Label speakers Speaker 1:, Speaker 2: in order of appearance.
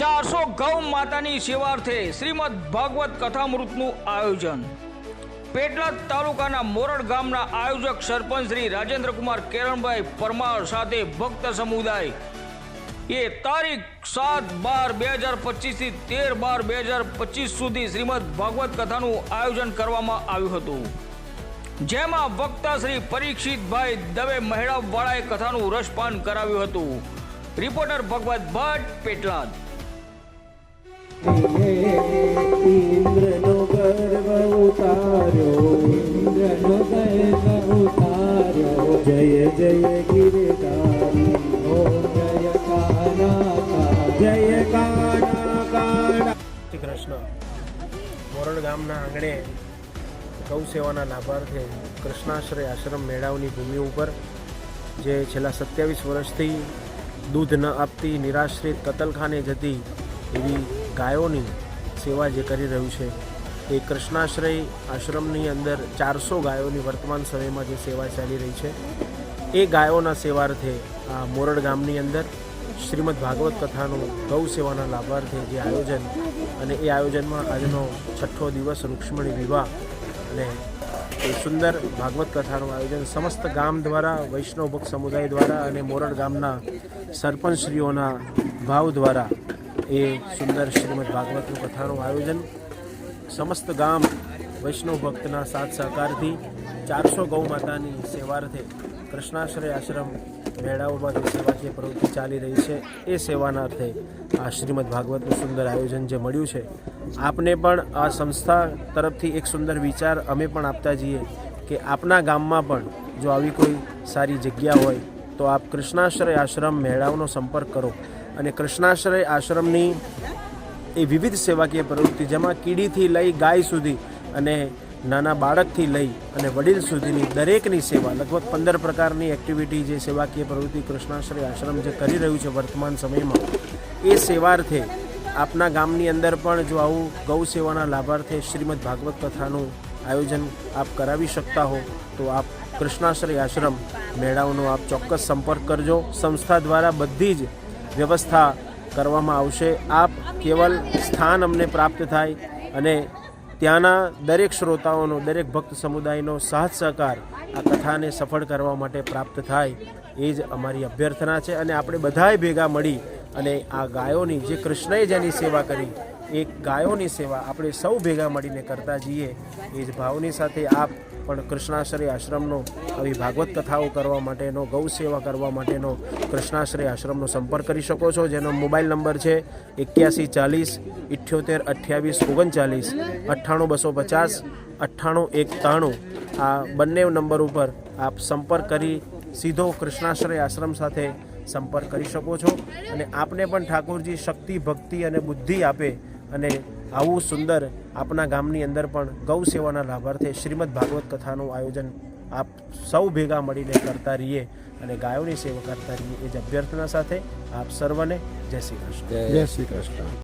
Speaker 1: ચારસો ગૌ માતાની સેવાર્થે શ્રીમદ ભાગવત કથામૃતનું આયોજન. પેટલાદ તાલુકાના મોરડ ગામના આયોજક સરપંચ શ્રી રાજેન્દ્રકુમાર કેરણભાઈ પરમાર સાથે ભક્ત સમુદાય. એ તારીખ સાત બાર બે હજાર પચીસથી તેર બાર બે હજાર પચીસ સુધી શ્રીમદ ભાગવત કથાનું આયોજન કરવામાં આવ્યું હતું. જેમાં વક્તા શ્રી પરીક્ષિતભાઈ દવે મહેડાવાળાએ કથાનું રસપાન કરાવ્યું હતું. રિપોર્ટર ભગવત ભટ્ટ, પેટલાદ.
Speaker 2: કૃષ્ણ મોરણ ગામના આંગણે ગૌ સેવાના લાભાર્થે કૃષ્ણાશ્રય આશ્રમ મેળાવની ભૂમિ ઉપર જે છેલ્લા સત્યાવીસ વર્ષથી દૂધ ન આપતી નિરાશ્રિત કતલખાને જતી એવી ગાયોની સેવા જે કરી રહ્યું છે, એ કૃષ્ણાશ્રય આશ્રમની અંદર ચારસો ગાયોની વર્તમાન સમયમાં જે સેવા ચાલી રહી છે, એ ગાયોના સેવાર્થે આ મોરડ ગામની અંદર શ્રીમદ ભાગવત કથાનું ગૌ સેવાના લાભાર્થે જે આયોજન અને એ આયોજનમાં આજનો છઠ્ઠો દિવસ રૂક્ષ્મણી વિવાહ અને એ સુંદર ભાગવત કથાનું આયોજન સમસ્ત ગામ દ્વારા, વૈષ્ણવ ભક્ત સમુદાય દ્વારા અને મોરડ ગામના સરપંચશ્રીઓના ભાવ દ્વારા એ સુંદર શ્રીમદ ભાગવતનું કથાનું આયોજન. સમસ્ત ગામ વૈષ્ણવ ભક્તના સાથ સહકારથી ચારસો ગૌ માતાની સેવાર્થે કૃષ્ણાશ્રય આશ્રમ મેળાઓમાં જે સેવાકીય પ્રવૃત્તિ ચાલી રહી છે, એ સેવાના અર્થે આ શ્રીમદ ભાગવતનું સુંદર આયોજન જે મળ્યું છે, આપને પણ આ સંસ્થા તરફથી એક સુંદર વિચાર અમે પણ આપતા જઈએ કે આપના ગામમાં પણ જો આવી કોઈ સારી જગ્યા હોય, તો આપ કૃષ્ણાશ્રય આશ્રમ મેળાઓનો સંપર્ક કરો. અને કૃષ્ણાશ્રય આશ્રમની એ વિવિધ સેવાકીય પ્રવૃત્તિ જેમાં કીડીથી લઈ ગાય સુધી અને નાના બાળકથી લઈ અને વડીલ સુધીની દરેકની સેવા, લગભગ પંદર પ્રકારની એક્ટિવિટી જે સેવાકીય પ્રવૃત્તિ કૃષ્ણાશ્રય આશ્રમ જે કરી રહ્યું છે વર્તમાન સમયમાં, એ સેવાર્થે આપના ગામની અંદર પણ જો આવું ગૌ સેવાના લાભાર્થે શ્રીમદ ભાગવત કથાનું આયોજન આપ કરાવી શકતા હો, તો આપ કૃષ્ણાશ્રય આશ્રમ મેળાઓનો આપ ચોક્કસ સંપર્ક કરજો. સંસ્થા દ્વારા બધી જ વ્યવસ્થા કરવામાં આવશે. આપ કેવલ સ્થાન અમને પ્રાપ્ત થાય અને ત્યાંના દરેક શ્રોતાઓનો, દરેક ભક્ત સમુદાયનો સાથ સહકાર આ કથાને સફળ કરવા માટે પ્રાપ્ત થાય એ જ અમારી અભ્યર્થના છે. અને આપણે બધાએ ભેગા મળી અને આ ગાયોની જે કૃષ્ણએ જેની સેવા કરી એ ગાયોની સેવા આપણે સૌ ભેગા મળીને કરતા જઈએ એ જ ભાવની સાથે આપ પણ કૃષ્ણાશ્રય આશ્રમનો આવી ભાગવત કથાઓ કરવા માટેનો, ગૌ સેવા કરવા માટેનો કૃષ્ણાશ્રય આશ્રમનો સંપર્ક કરી શકો છો, જેનો મોબાઈલ નંબર છે એક્યાસી ચાલીસ ઇઠ્યોતેર અઠ્યાવીસ ઓગણચાલીસ, અઠ્ઠાણું બસો પચાસ, અઠ્ઠાણું એકતાણું. આ બંને નંબર ઉપર આપ સંપર્ક કરી સીધો કૃષ્ણાશ્રય આશ્રમ સાથે સંપર્ક કરી શકો છો. અને આપને પણ ઠાકોરજી શક્તિ, ભક્તિ અને બુદ્ધિ આપે અને આવું સુંદર આપના ગામની અંદર પણ ગૌ સેવાના લાભાર્થે શ્રીમદ ભાગવત કથાનું આયોજન આપ સૌ ભેગા મળીને કરતા રહીએ અને ગાયોની સેવા કરતા રહીએ એ જ અભ્યર્થના સાથે આપ સર્વને જય શ્રી કૃષ્ણ.
Speaker 3: જય શ્રી કૃષ્ણ.